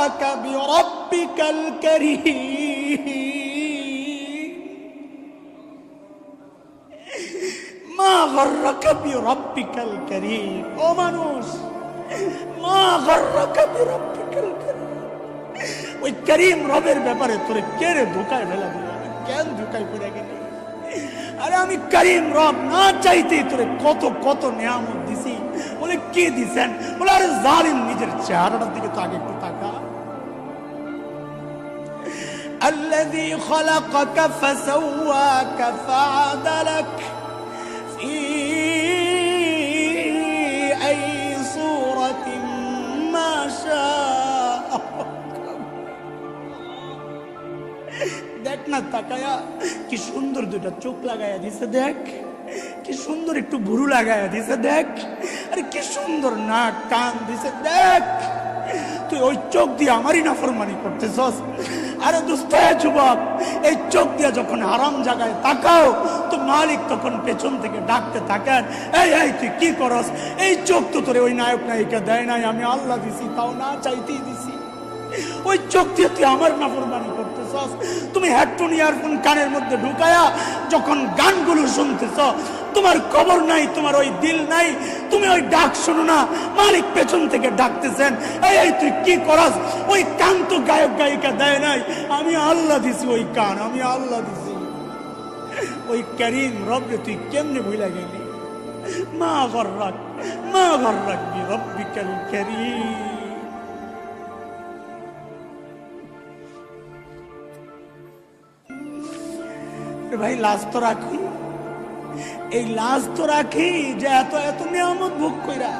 غرك بربك الكريم মা গর্রকা বিরব্বিকাল করিম ও মানুষ মা গর্রকা বিরব্বিকাল করিম ওই করিম রবের ব্যাপারে তোরে কে রে ধোকায় ফেলা দিল কেন ধোকায় পড়ে গেলি আরে আমি করিম রব না চাইতেই তোরে কত কত নিয়ামত দিছি বলে কি দিছেন বলে আরে জালিম নিজের চেহারাটার দিকে তো আগে একটু তাকা الذي خلقك فسواك فعدلك في أي صورة ما شاء দেখ না তাকায়া কি সুন্দর দুটা চোখ লাগায়া দিছে দেখ কি সুন্দর একটু ভুরু লাগায়া দিছে দেখ আরে কি সুন্দর নাক কান দিছে দেখ তুই ওই চোখ দিয়ে আমারই নাফরমানি করতেছস আরে দুস্থ যুবক, এই চোখ দিয়ে যখন হারাম জায়গায় তাকাও, তো মালিক তখন পেছন থেকে ডাকতে থাকেন, এই এই, তুই কি করস? এই চোখ তো তোরে ওই নায়ক নায়িকা দেয় নাই, আমি আল্লাহ দিছি, তাও না চাইতেই দিছি। ওই চোখ দিয়ে তুই আমার নাফরমানি করতেছস, তুমি হেডফোন, ইয়ারফোন কানের মধ্যে ঢুকায়া যখন গানগুলো শুনতেছ তোমার খবর নাই, তোমার ওই দিল নাই। তুমি ওই ডাক শোনো না। মালিক পেছন থেকে ডাকতেছেন, এই তুই কি করস? ওই কান তো গায়ক গায়িকা দেয় নাই। আমি আল্লাহ দিছি ওই কান, আমি আল্লাহ দিছি। ওই করিম রবরে তুই কেমনে ভুলে গেলি? মা গর্রাক মা গর্রাক বি রব্বিকাল করিম ভাই লাজ তো রাখি এই লাজ তো রাখি যে এত এত নিয়ামত ভোগ কইরা।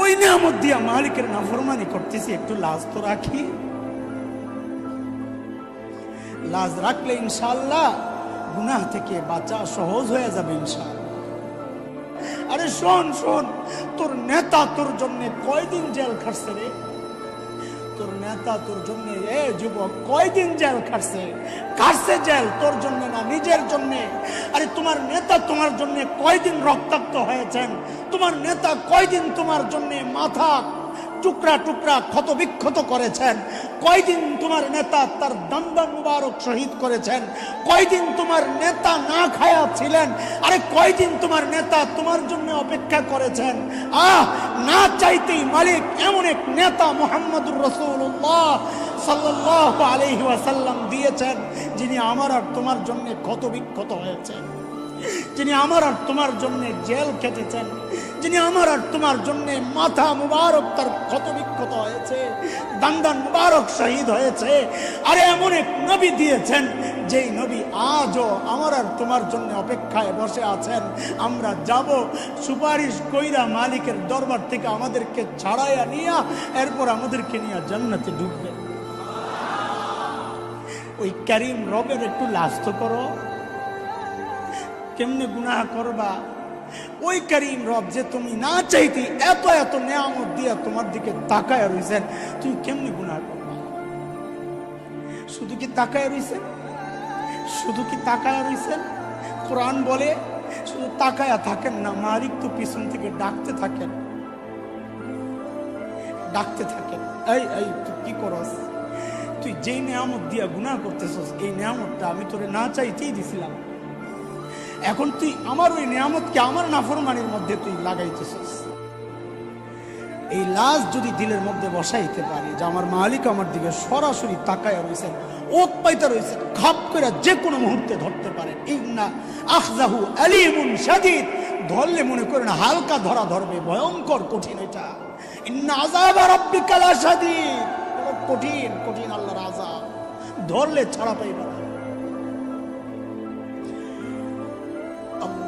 ওই নিয়ামত দিয়া মালিকের নাফরমানি করতেছি, একটু লাজ তো রাখি। লাজ রাখলে ইনশাল্লাহ গুনাহ থেকে বাঁচা সহজ হয়ে যাবে ইনশাল্লাহ আরে শোন শোন, তোর নেতা তোর জন্য কয়দিন জেল খাটছে রে? তোর নেতা, তোর জন্য। এ যুবক, কয়দিন জেল খাটছে? খাটছে জেল তোর জন্য না নিজের জন্য? আরে তোমার নেতা তোমার জন্য কয়দিন রক্তাক্ত হয়েছেন? তোমার নেতা কয়দিন তোমার জন্য মাথা টুকরা টুকরা ক্ষত বিক্ষত করেছেন। কয়দিন তোমার নেতা তার দন্দন মুবারক শহীদ করেছেন? কয়দিন তোমার নেতা না খায়া ছিলেন? আরে কয়দিন তোমার নেতা তোমার জন্য অপেক্ষা করেছেন? আহ, না চাইতেই মালিক এমন এক নেতা মোহাম্মদুর রসুল্লাহ সাল্লাহ আলহি ওয়াসাল্লাম দিয়েছেন, যিনি আমার আর তোমার জন্য ক্ষত বিক্ষত হয়েছেন। যিনি আমার আর তোমার জন্য জেল খেটেছেন। যিনি আমার আর তোমার জন্য মাথা মুবারক তার ক্ষত বিক্ষত হয়েছে, দান্দান মুবারক শহীদ হয়েছে, আরে এমন এক নবী দিয়েছেন যেই নবী আজও আমার আর তোমার জন্য অপেক্ষায় বসে আছেন। আমরা যাব সুপারিশ কইরা মালিকের দরবার থেকে আমাদেরকে ছাড়াইয়া নিয়া, এরপর আমাদেরকে নিয়ে জান্নাতে ঢুকবে। ওই করিম রবের একটু লাস্ত করো। কেমনে গুনাহ করবা? ওই করিম রব যে তুমি না চাইতে এত এত নিয়ামত দিয়া তোমার দিকে তাকায় রইছেন তুমি কেমনে গুনাহ করবা? শুধু কি তাকায় রইছেন শুধু কি তাকায় রইছেন কোরআন বলে, শুধু তাকায়া থাকেন না, মালিক তো পিছন থেকে ডাকতে থাকেন। ডাকতে থাকেন। এই এই, তুই কি করস? তুই যেই নিয়ামত দিয়া গুনাহ করতেছস, এই নিয়ামতটা আমি তোরে না চাইতেই দিছিলাম। এখন তুই আমার ওই নিয়ামতকে আমার নাফরমানির মধ্যে তুই লাগাইতেছিস। এই লাশ যদি দিলের মধ্যে বসাইতে পারি, যে আমার মালিক আমার দিকে সরাসরি তাকায় রয়েছেন ওত পাইতে রয়েছেন খাপ করে যে কোনো মুহূর্তে ধরতে পারেন। ইন্না আখজাহু আলিমুন শাদীদ। ধরলে মনে করেন হালকা ধরা ধরবে, ভয়ঙ্কর কঠিন এটা। ইন্না আযাব রাব্বিকা লাশাদীদ বড় কঠিন কঠিন আল্লাহর আযাব। ধরলে ছাড়া পাইবে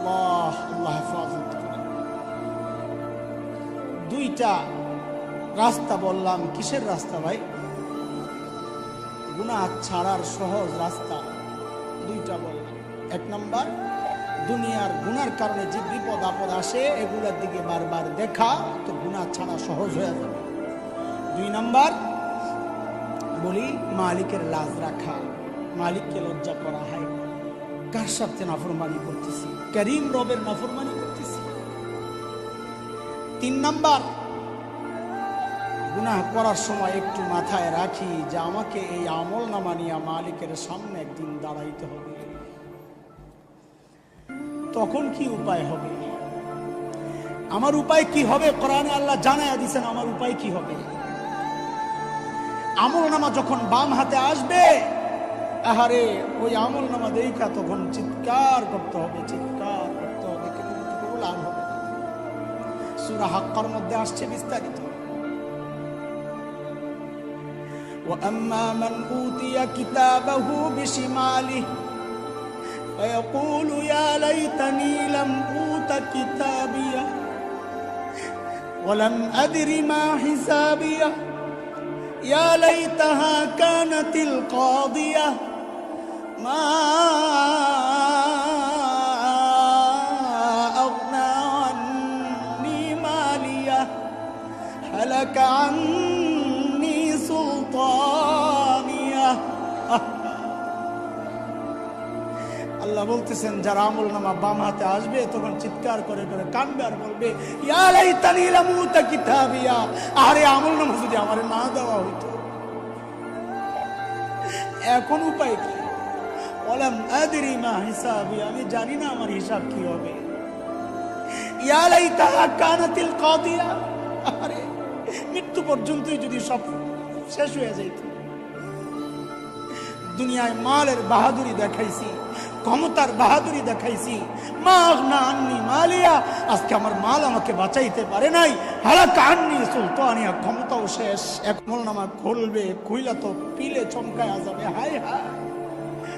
আল্লাহ আল্লাহ হেফাজত। দুইটা রাস্তা বললাম, কিসের রাস্তা ভাই? গুনাহ ছাড়ার সহজ রাস্তা। দুইটা বললাম। এক নম্বর, দুনিয়ার গুনার কারণে যে বিপদ, আপদ আসে, এগুলোর দিকে বারবার দেখা, তো গুনাহ ছাড়া সহজ হয়ে যাবে। দুই নম্বর, বলি, মালিকের লাজ রাখা। মালিককে লজ্জা করা, হয় কার সাথে নাফরমানি করতেছি? করিম রবের নাফরমানি করতেছি। তিন নাম্বার, গুনাহ করার সময় একটু মাথায় রাখি যে আমাকে এই আমল নামা নিয়ে মালিকের সামনে একদিন দাঁড়াইতে হবে। তখন কি উপায় হবে? আমার উপায় কি হবে? কোরআনে আল্লাহ জানায় দিচ্ছেন আমার উপায় কি হবে? আমল নামা যখন বাম হাতে আসবে আহারে ওই আমল নামা দেখা তখন চিৎকার করতে হবে চিৎকার করতে হবে কিন্তু কোনো লাভ হবে না সুরা হাক্কার মধ্যে আসছে বিস্তারিত وأما من أوتي كتابه بشماله فيقول يا ليتني لم أوت كتابيه ولم أدر ما حسابيه يا ليتها كانت القاضية ما أغنى عني مالية هلك عني سلطانية আল্লাহ বলতেছেন যারা আমল নামা বাম হাতে আসবে তখন চিৎকার করে করে কানবে আর বলবে ইয়া লাইতানি লামুতা কিতাবিয়া আরে আমল নামা যদি আমার না দেওয়া হইতো এখন উপায় কি আমি জানি না আমার হিসাব কি হবে। মৃত্যু পর্যন্তই যদি সব শেষ হয়ে যাইত। দুনিয়ায় মালের বাহাদুরি দেখাইছি, ক্ষমতার বাহাদুরি দেখাইছি। আমার মাল আমাকে বাঁচাইতে পারে নাই। হালাকা আননি সুলতানিয়া ক্ষমতাও শেষ। এখন নামা খুলবে, খুইলা তো পিলে চমকায় যাবে, হায় হায়।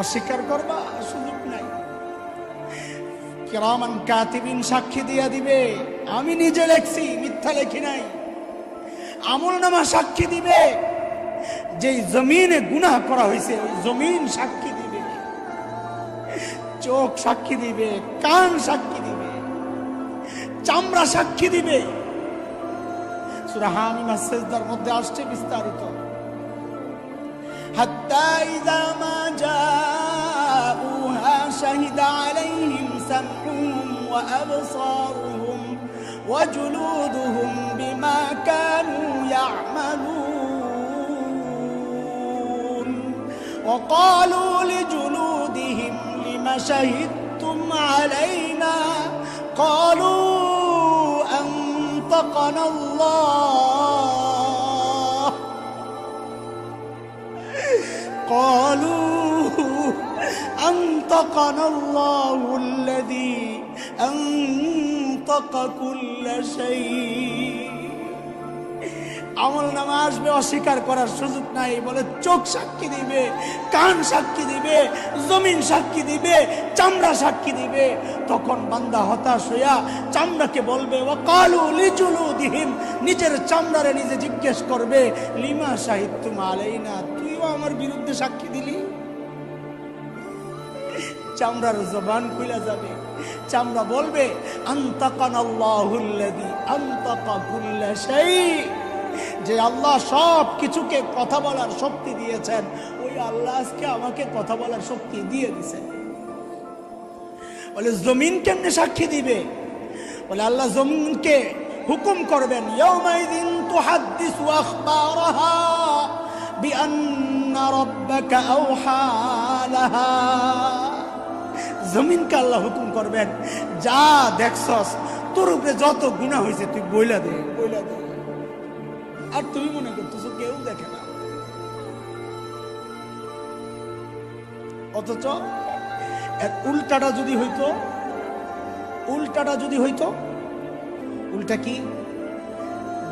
অস্বীকার করবা? সুযোগ নাই। কিরামান কাতিবিন সাক্ষী দিয়া দিবে, আমি নিজে লেখছি, মিথ্যা লেখি নাই। আমল নামা সাক্ষী দিবে যে জমিনে গুনাহ করা হয়েছে ওই জমিন সাক্ষী দিবে। চোখ সাক্ষী দিবে, কান সাক্ষী দিবে, চামড়া সাক্ষী দিবে। সুরা হামিমা সেজদার মধ্যে আসছে বিস্তারিত। حتى إذا ما جاءوها شهد عليهم سمعهم وأبصارهم وجلودهم بما كانوا يعملون. وقالوا لجلودهم لم شهدتم علينا؟ قالوا أنطقنا الله. قالوا أنطقنا الله الذي أنطق كل شيء আমল নামা আসবে অস্বীকার করার সুযোগ নাই বলে চোখ সাক্ষী দিবে কান সাক্ষী দিবে জমিন সাক্ষী দিবে চামড়া সাক্ষী দিবে তখন বান্দা হতাশ হইয়া চামড়াকে বলবে ও কালু লিচুলু দিহিম নিজের চামড়ারে নিজে জিজ্ঞেস করবে লিমা সাহিত্য মালেই না তুইও আমার বিরুদ্ধে সাক্ষী দিলি? চামড়ার জবান খুলে যাবে। চামড়া বলবে যে আল্লাহ সব কিছুকে কথা বলার শক্তি দিয়েছেন, ওই আল্লাহ আজকে আমাকে কথা বলার শক্তি দিয়ে দিয়েছেন বলে, জমিন কেমনে সাক্ষী দিবে? বলে, আল্লাহ জমিনকে হুকুম করবেন, ইয়াউমাইদিন তুহাদ্দিসু আখবারাহা। জমিনকে আল্লাহ হুকুম করবেন, যা দেখছস, তোর উপরে যত গুনাহ হয়েছে তুই বইলা দে। বইলা দে। আর তুমি মনে করতেছো কেউ দেখে না। অথচ এর উল্টাটা যদি হইতো, উল্টাটা যদি হইতো, উল্টা কি?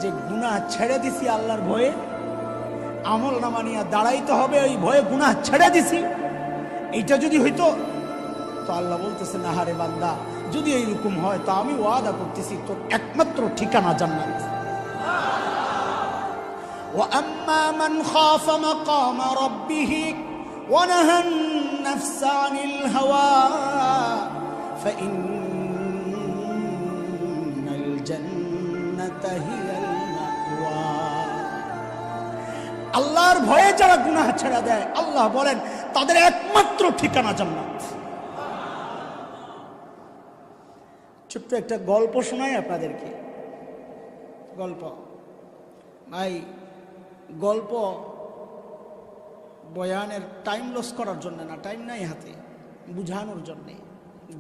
যে গুনাহ ছেড়ে দিছি আল্লাহর ভয়ে আমল নামা নিয়ে দাঁড়াইতে হবে ওই ভয়ে গুনাহ ছেড়ে দিছি এইটা যদি হইতো তো আল্লাহ বলতেছে না হারে বান্দা যদি এইরকম হয় তো আমি ওয়াদা করতেছি তোর একমাত্র ঠিকানা জান্নাত وأما من خاف مقام ربه ونهى النفس عن الهوى فإن الجنة هي আল্লাহর ভয়ে যারা গুনাহ ছেড়ে দেয়, আল্লাহ বলেন, তাদের একমাত্র ঠিকানা জান্নাত। ছোট্ট একটা গল্প শোনাই আপনাদেরকে। গল্প। ভাই, গল্প বয়ানের টাইম লস করার জন্য না টাইম নাই হাতে, বুঝানোর জন্যে।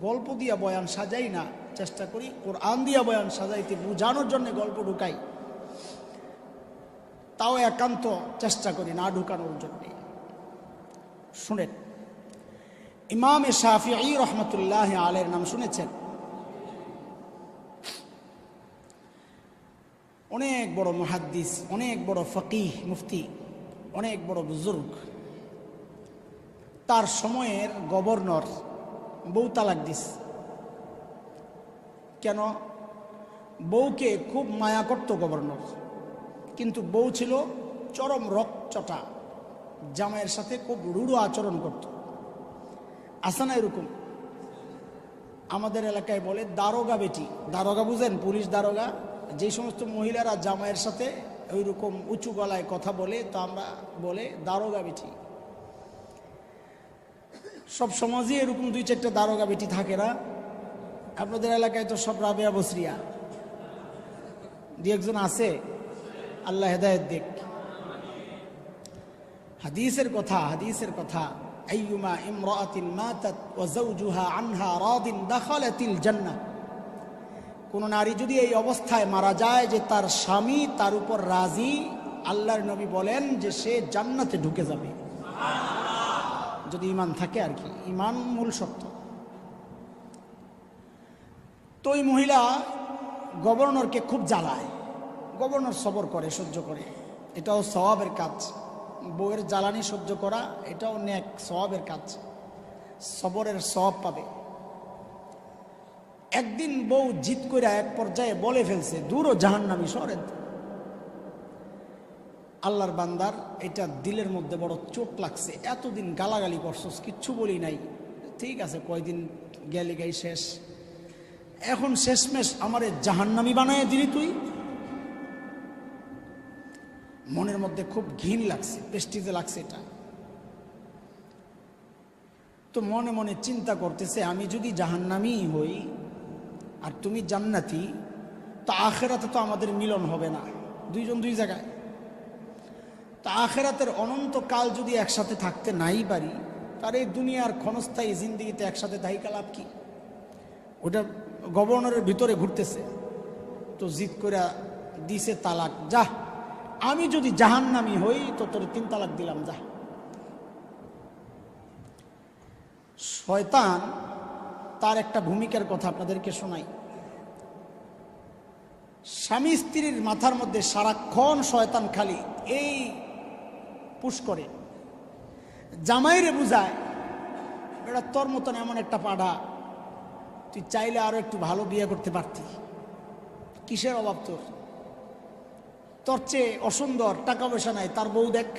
গল্প দিয়া বয়ান সাজাই না, চেষ্টা করি কোরআন দিয়া বয়ান সাজাইতে, বুঝানোর জন্য গল্প ঢুকাই। তাও একান্ত চেষ্টা করি না ঢুকানোর জন্যে। শুনেন, ইমাম শাফি রহমতুল্লাহ আলের নাম শুনেছেন? অনেক বড় মহাদ্দিস, অনেক বড় ফকিহ মুফতি, অনেক বড় বুজুর্গ। তার সময়ের গভর্নর বউ তালাক দিস। কেন? বউকে খুব মায়া করত গভর্নর। কিন্তু বউ ছিল চরম রকচটা। জামাইয়ের সাথে খুব রূঢ় আচরণ করত। আসে না এরকম। আমাদের এলাকায় বলে দারোগা বেটি। দারোগা বুঝেন? পুলিশ দারোগা। যে সমস্ত মহিলারা জামাইয়ের সাথে ওই রকম উঁচু গলায় কথা বলে, তো আমরা বলে দারোগা বেটি। সব সমাজে এরকম দুই চারটা দারোগা বেটি থাকে না। আপনাদের এলাকায় তো সব রাবেয়া বসরিয়া। দু একজন আছে। আল্লাহ হেদায়ত দেখ হাদিসের কথা হাদিসের কথা, আইয়ুমা ইমরাতিন মাতাত ওয়া যাওজুহা আনহা রাদিন দাখালাতিল জান্নাহ। কোন নারী যদি এই অবস্থায় মারা যায় যে তার স্বামী তার উপর রাজি, আল্লাহর নবী বলেন যে সে জান্নাতে ঢুকে যাবে। যদি ইমান থাকে আর কি ইমান মূল সত্য তো ওই মহিলা গভর্নরকে খুব জ্বালায়। গভর্নর সবর করে, সহ্য করে। এটাও স্বভাবের কাজ। বউয়ের জ্বালানি সহ্য করা, এটাও ন্যাক স্বভাবের কাজ। সবরের স্বভাব পাবে। একদিন বউ জিত করে এক পর্যায়ে বলে ফেলছে দূরও জাহান্নামি সরেন আল্লাহর বান্দার এটা দিলের মধ্যে বড় চোট লাগছে। এতদিন গালাগালি করছস, কিচ্ছু বলি নাই। ঠিক আছে, কয়দিন গেলে গাই শেষ। এখন শেষমেশ আমারে জাহান্নামি বানায় দিলি তুই। মনের মধ্যে খুব ঘিন লাগছে পেস্টিতে লাগছে এটা। তো মনে মনে চিন্তা করতেছে, আমি যদি জাহান্নামি হই আর তুমি জান্নাতি, তো আখেরাতে তো আমাদের মিলন হবে না, দুইজন দুই জায়গায়। তো আখেরাতের অনন্তকাল যদি একসাথে থাকতে নাই পারি তার এই দুনিয়ার ক্ষণস্থায়ী জিন্দিগিতে একসাথে দায়িকা লাভ কি? ওটা গভর্নরের ভিতরে ঘুরতেছে। তো জিদ করে দিছে তালাক যা আমি যদি জাহান্নামি হই, তো তোর তিন তালাক দিলাম, যা। শয়তান তার একটা ভূমিকার কথা আপনাদেরকে শোনাই। স্বামী স্ত্রীর মাথার মধ্যে সারাক্ষণ শয়তান খালি, এই পুশ করে। জামাইরে বুঝায় এটা তোর মতন এমন একটা পাড়া, তুই চাইলে আরও একটু ভালো বিয়ে করতে পারতি। কিসের অভাব তোর? তোর চেয়ে অসুন্দর, টাকা পয়সা নাই, তার বউ দেখ,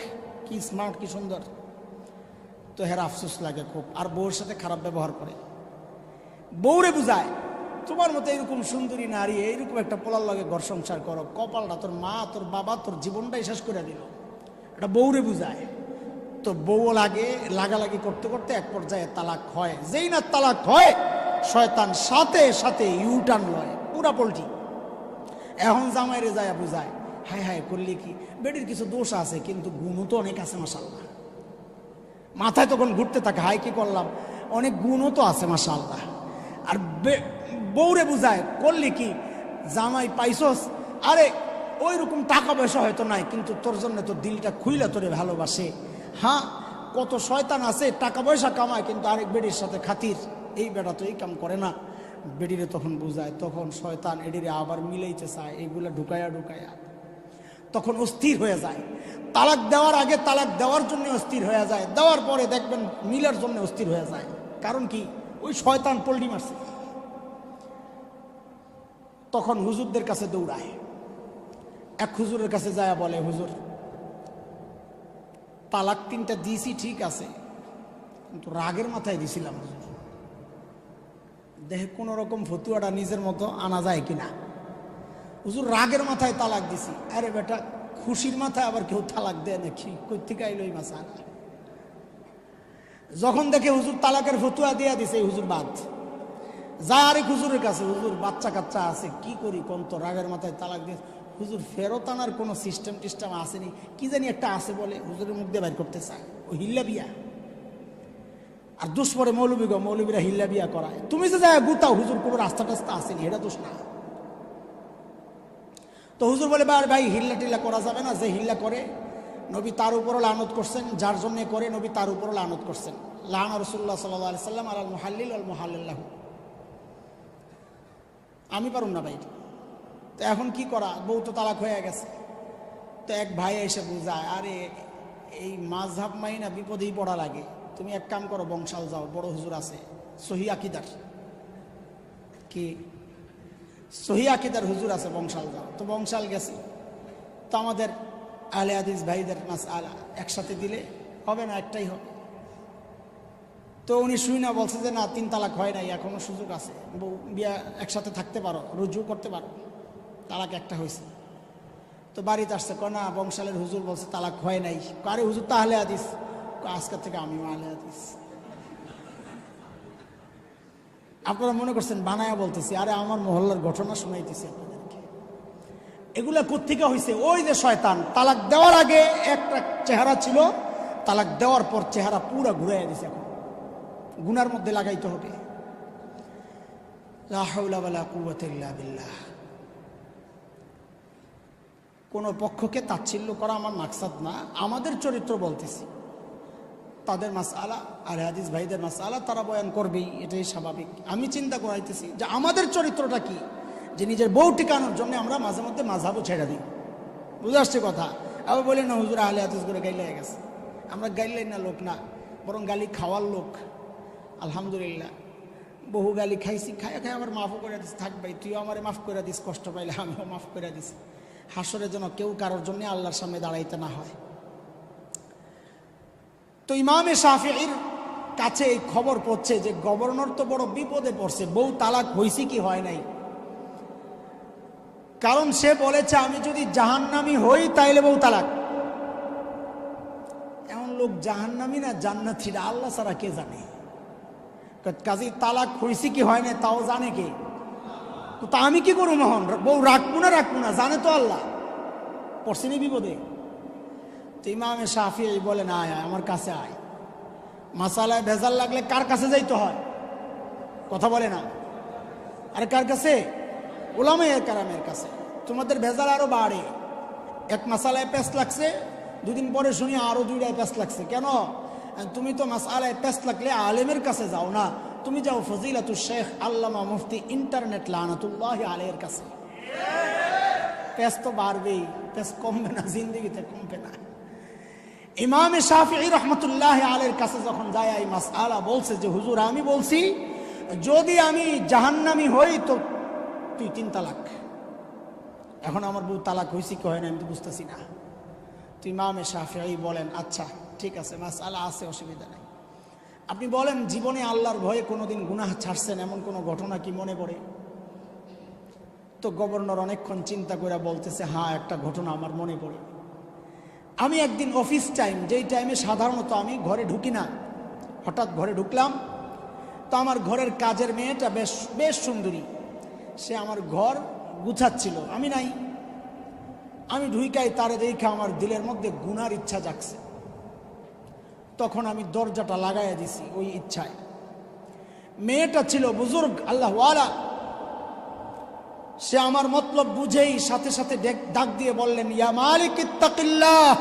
কি স্মার্ট কি সুন্দর। তো হের আফসোস লাগে খুব, আর বউর সাথে খারাপ ব্যবহার করে। বউরে বুঝায়, তোমার মতো এরকম সুন্দরী নারী, এইরকম একটা পোলার লগে ঘর সংসার করো, কপালটা তোর মা, তোর বাবা, তোর জীবনটাই শেষ করে দিল। এটা বউরে বুঝায়। তো বউ লাগে, লাগালাগি করতে করতে এক পর্যায়ে তালাক হয়। যেই না তালাক হয়, শয়তান সাথে সাথে ইউটার্ন লয়, পুরা পোল্ট্রি এখন জামাইরে যায় বুঝায় হায় হায় করলি কি? বেডির কিছু দোষ আছে, কিন্তু গুণও তো অনেক আছে মাসাল্লাহ মাথায় তখন ঘুরতে থাকে, হায় কি করলাম? অনেক গুণও তো আছে মাসাল্লাহ আর বে- বউরে বুঝায়, করলি কি? জামাই পাইছস? আরে ওই রকম টাকা পয়সা হয়তো নাই, কিন্তু তোর জন্য তোর দিলটা খুইলে তোরে ভালোবাসে। হ্যাঁ কত শয়তান আছে, টাকা পয়সা কামায়, কিন্তু আরেক বেডির সাথে খাতির। এই বেটা তো এই কাম করে না। বেডিরে তখন বুঝায়, তখন শয়তান এডিরে আবার মিলাইতে চায় এইগুলা ঢুকায়া ঢুকায়া। তখন অস্থির হয়ে যায়। তালাক দেওয়ার আগে তালাক দেওয়ার জন্য অস্থির হয়ে যায়। দেওয়ার পরে দেখবেন মিলার জন্য অস্থির হয়ে যায়। কারণ কি? ওই শয়তান পল্টি মারছে। তখন হুজুরদের কাছে দৌড়ায়। এক হুজুরের কাছে যায় বলে, হুজুর, তালাক তিনটা দিয়েছি, ঠিক আছে। কিন্তু রাগের মাথায় দিছিলাম দেখে কোনো রকম ফতুয়াটা নিজের মতো আনা যায় কিনা? হুজুর, রাগের মাথায় তালাক দিছি। আরে বেটা, খুশির মাথায় আবার কেউ তালাক দেয় নাকি? কোথেকে আইলো এই মাসা? যখন দেখে হুজুর তালাকের ফতুয়া দিয়া দিছে, এই হুজুর বাদ। যা আরেক হুজুরের কাছে, হুজুর বাচ্চা কাচ্চা আছে, কি করি কোন তো রাগের মাথায় তালাক দিয়ে হুজুর, ফেরত আনার কোনো সিস্টেম টিস্টেম আসেনি। কি জানি একটা আছে বলে হুজুরের মুখ দিয়ে বাইর করতে চায়। ও হিল্লা বিয়া। আর দোষ পরে মৌলবী গো, মৌলবীরা হিল্লা বিয়া করায়। তুমি যে যায় গুতাও, হুজুর কোনো রাস্তা টাস্তা আসেনি এটা দোষ না। তো হুজুর বলে বার ভাই, হিল্লা টিল্লা করা যাবে না, যে হিল্লা করে, নবী তার উপরও লানত করছেন, যার জন্য করে নবী তার উপরও লানত করছেন। লাহান রসুল্লাহ সাল্লাহ সাল্লাম আল মুহাল্লিল আল মুহাল্লাহ আমি পারুম না, ভাই। তো এখন কি করা? বউ তো তালাক হয়ে গেছে। তো এক ভাই এসে বুঝায়, আরে, এই মাঝহাব মাইনা বিপদেই পড়া লাগে। তুমি এক কাম করো, বংশাল যাও, বড় হুজুর আছে, সহি আকিদার। কি? সহি আকিদার হুজুর আছে বংশাল যাও তো বংশাল গেছি। তো আমাদের আলে আদিস ভাইদের মাস আলা একসাথে দিলে হবে না, একটাই হবে। তো উনি শুই না, বলছে যে না, তিন তালাক হয় নাই, এখনও সুযোগ আছে। বউ, বিয়া একসাথে থাকতে পারো রুজু করতে পারো। তালাক একটা হয়েছে। তো বাড়িতে আসছে ক না, বংশালের হুজুর বলছে তালাক হয় নাই। কারে হুজুর তাহলে আদিস আজকের থেকে আমিও আলে আদিস আপনারা মনে করছেন বানায়া বলতেছি, আরে আমার মহল্লার ঘটনা শোনাইতেছি আপনাদেরকে। এগুলা কোথেকে হয়েছে ওই যে শয়তান, তালাক দেওয়ার আগে একটা চেহারা ছিল, তালাক দেওয়ার পর চেহারা পুরা ঘুরাইয়া দিছে এখন। গুনার মধ্যে লাগাইতে হবে। বিল্লাহ। কোনো পক্ষকে তাচ্ছিল্য করা আমার মাকসাদ না, আমাদের চরিত্র বলতেছি। তাদের মাস আলা আর হাদিস ভাইদের মাস আলা তারা বয়ান করবেই, এটাই স্বাভাবিক। আমি চিন্তা করাইতেছি যে আমাদের চরিত্রটা কি? যে নিজের বউ টিকানোর জন্য আমরা মাঝে মধ্যে মাঝাবও ছেড়ে দিই। বুঝে আসছে কথা? আবার বলি না, হুজুর, আহলে হাদিস করে গাইলে গেছে। আমরা গাইলেই না লোক না, বরং গালি খাওয়ার লোক। আলহামদুলিল্লাহ। বহু গালি খাইছি খাই খাই আমার মাফও করে দিস থাক ভাই, তুইও আমারে মাফ করে দিস, কষ্ট পাইলে আমিও মাফ করে দিস হাসরে যেন কেউ কারোর জন্য আল্লাহর সামনে দাঁড়াইতে না হয়। তো ইমামে শাফির কাছে এই খবর পড়ছে যে গভর্নর তো বড় বিপদে পড়ছে, বউ তালাক হয়েছে কি হয় নাই? কারণ সে বলেছে, আমি যদি জাহান্নামি হই, তাইলে বউ তালাক। এমন লোক জাহান্নামি না জান্নাতিরা, আল্লাহ ছাড়া কে জানে? কাজী, তালাক হয়েছে কি হয় না তাও জানে কে? তো তা আমি কি করব মোহন? বউ রাখব না রাখব না, জানে তো আল্লাহ। পড়ছিনি বিপদে? তো ইমামে সাফি বলে না আয় আমার কাছে আয়। মাসালায় ভেজাল লাগলে কার কাছে যাইতে হয়? কথা বলে না। আরে কার কাছে? ওলামে কারামের কাছে। তোমাদের ভেজাল আরও বাড়ে। এক মাসালায় পেস লাগছে দুদিন পরে শুনি আরও দুইটায় পেস লাগছে। কেন? তুমি তো মাসালায় পেস লাগলে আলেমের কাছে যাও না। তুমি যাও ফজিলাতুর শেখ আল্লামা মুফতি ইন্টারনেট লানাতুল্লাহ আলের কাছে। পেস তো বাড়বেই পেস কমবে না জিন্দগিতে কমবে না। ইমামে শাফি রহমতুল্লাহ আলের কাছে যখন যায়, এই মাস আলা বলছে যে, হুজুর, আমি বলছি, যদি আমি জাহান্নামি হই তো তুই তিন তালাক। এখন আমার বউ তালাক হয়েছি কি হয় না, আমি তো বুঝতেছি না। তুই ইমামে শাফি বলেন আচ্ছা ঠিক আছে মাস আলা আছে, অসুবিধা নেই। আপনি বলেন, জীবনে আল্লাহর ভয়ে কোনোদিন গুনাহ ছাড়ছেন, এমন কোনো ঘটনা কি মনে পড়ে? তো গভর্নর অনেকক্ষণ চিন্তা করে বলতেছে হ্যাঁ একটা ঘটনা আমার মনে পড়ে। আমি একদিন অফিস টাইম যেই টাইমে সাধারণত আমি ঘরে ঢুকি না, হঠাৎ ঘরে ঢুকলাম, তো আমার ঘরের কাজের মেয়েটা বেশ বেশ সুন্দরী। সে আমার ঘর গুছাচ্ছিল, আমি নাই। আমি ঢুইকাই তারে দেখে আমার দিলের মধ্যে গুনার ইচ্ছা জাগছে। তখন আমি দরজাটা লাগাইয়া দিছি, ওই ইচ্ছায়। মেয়েটা ছিল বুজুর্গ, আল্লাহ সে আমার মতলব বুঝেই সাথে সাথে ডেক- দিয়ে বললেন, ইয়া মালিক ইত্তাকিল্লাহ।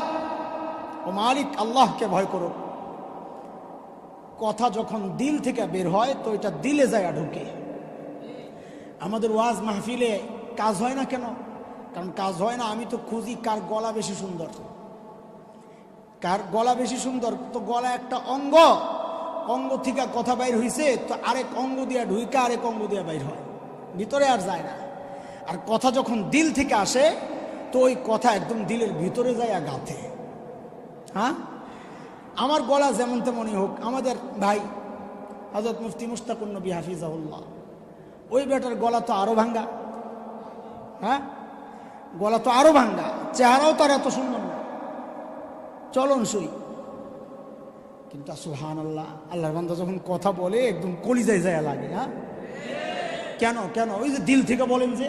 ও মালিক, আল্লাহকে ভয় করো। কথা যখন দিল থেকে বের হয়, তো এটা দিলে যায় ঢুকে। আমাদের ওয়াজ মাহফিলে কাজ হয় না কেন? কারণ কাজ হয় না, আমি তো খুঁজি কার গলা বেশি সুন্দর। কার গলা বেশি সুন্দর? তো গলা একটা অঙ্গ। অঙ্গ থেকে কথা বাইর হইছে, তো আরেক অঙ্গ দিয়া ঢুইকা, আরেক অঙ্গ দিয়া বাইর হয়। ভিতরে আর যায় না। আর কথা যখন দিল থেকে আসে, তো ওই কথা একদম দিলের ভিতরে যায় আর গাথে। হ্যাঁ? আমার গলা যেমন তেমনই হোক, আমাদের ভাই হজরত মুফতি মুস্তাকুন নবী হাফিজাউল্লাহ ওই বেটার গলা তো আরও ভাঙ্গা। হ্যাঁ? গলা তো আরও ভাঙ্গা, চেহারাও তার এত সুন্দর না। চলন সই কিন্তু সুহান আল্লাহ আল্লাহর বান্দা যখন কথা বলে, একদম কলিজায় যায় লাগে হ্যাঁ? কেন কেন? ওই যে দিল থেকে বলেন যে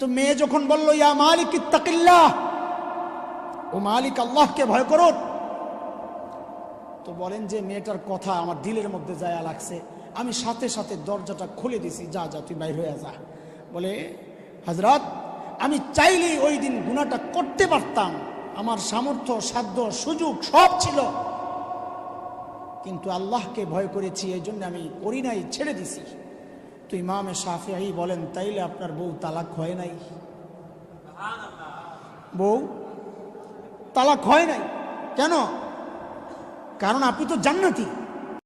তো মেয়ে যখন বলল, ইয়া মালিক, ইত্তাকিল্লাহ। ও মালিক, আল্লাহকে ভয় করো। তো বলেন যে, মেয়েটার কথা আমার দিলের মধ্যে যায় লাগছে। আমি সাথে সাথে দরজাটা খুলে দিছি। যা যা, তুই বাইর হয়ে যা। বলে হজরত আমি চাইলেই ওই দিন গুণাটা করতে পারতাম। আমার সামর্থ্য, সাধ্য, সুযোগ সব ছিল। কিন্তু আল্লাহকে ভয় করেছি এই জন্য আমি করি নাই, ছেড়ে দিছি। তো ইমামে সাফিয়াই বলেন, তাইলে আপনার বউ তালাক হয় নাই? বউ, তালাক হয় নাই? কেন? কারণ আপনি তো জান্নাতি।